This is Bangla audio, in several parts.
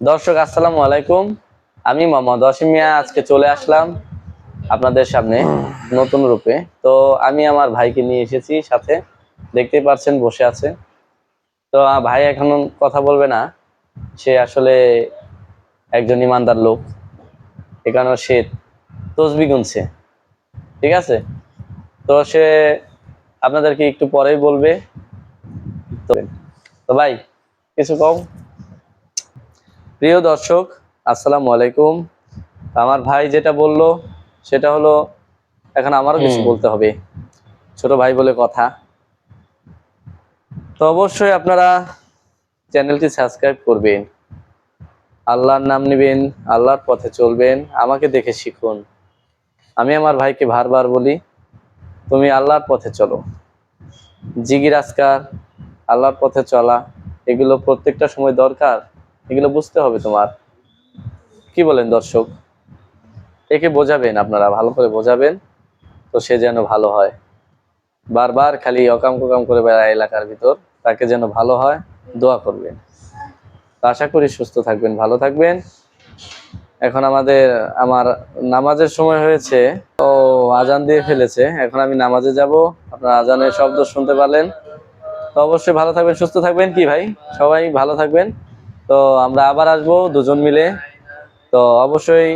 দর্শক, আসসালামু আলাইকুম। আমি মোহাম্মদ অসীম মিয়া, আজকে চলে আসলাম আপনাদের সামনে নতুন রূপে। তো আমি আমার ভাইকে নিয়ে এসেছি সাথে, দেখতেই পাচ্ছেন বসে আছে। তো ভাই এখন কথা বলবে না। সে আসলে একজন ইমানদার লোক, এখানে সে তসবি গুনছে, ঠিক আছে? তো সে আপনাদেরকে একটু পরেই বলবে। তো ভাই, কিছু কম? প্রিয় দর্শক আসসালামু আলাইকুম। আমার ভাই যেটা বলল সেটা হলো এখন আমারও কিছু বলতে হবে। ছোট ভাই বলে কথা। তো অবশ্যই আপনারা চ্যানেলটি সাবস্ক্রাইব করবেন। আল্লাহর নাম নেবেন আল্লাহর পথে চলবেন আমাকে দেখে শিখুন। আমি আমার ভাইকে বারবার বলি তুমি আল্লাহর পথে চলো। জিগির আজকার আল্লাহর পথে চলা এগুলো প্রত্যেকটা সময় দরকার? এগুলো বুঝতে হবে তোমার। কি বলেন দর্শক? একে বোঝাবেন আপনারা, ভালো করে বোঝাবেন, তো সে যেন ভালো হয়। বারবার খালি অকাম কুকাম করে বেড়ায় এলাকার ভিতর, তাকে যেন ভালো হয়, দোয়া করবেন। আশা করি সুস্থ থাকবেন, ভালো থাকবেন। এখন আমাদের, আমার নামাজের সময় হয়েছে, ও আজান দিয়ে ফেলেছে, এখন আমি নামাজে যাব, আপনার আজানের শব্দ শুনতে পারলেন। তো অবশ্যই ভালো থাকবেন, সুস্থ থাকবেন, কি ভাই? সবাই ভালো থাকবেন। তো আমরা আবার আসব দুজন মিলে। তো অবশ্যই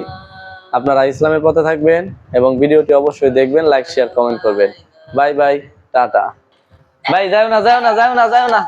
আপনারা ইসলামের পথে থাকবেন এবং ভিডিওটি অবশ্যই দেখবেন লাইক শেয়ার কমেন্ট করবেন। বাই বাই, টাটা। ভাই যাও না যাও না যাও না যাও না।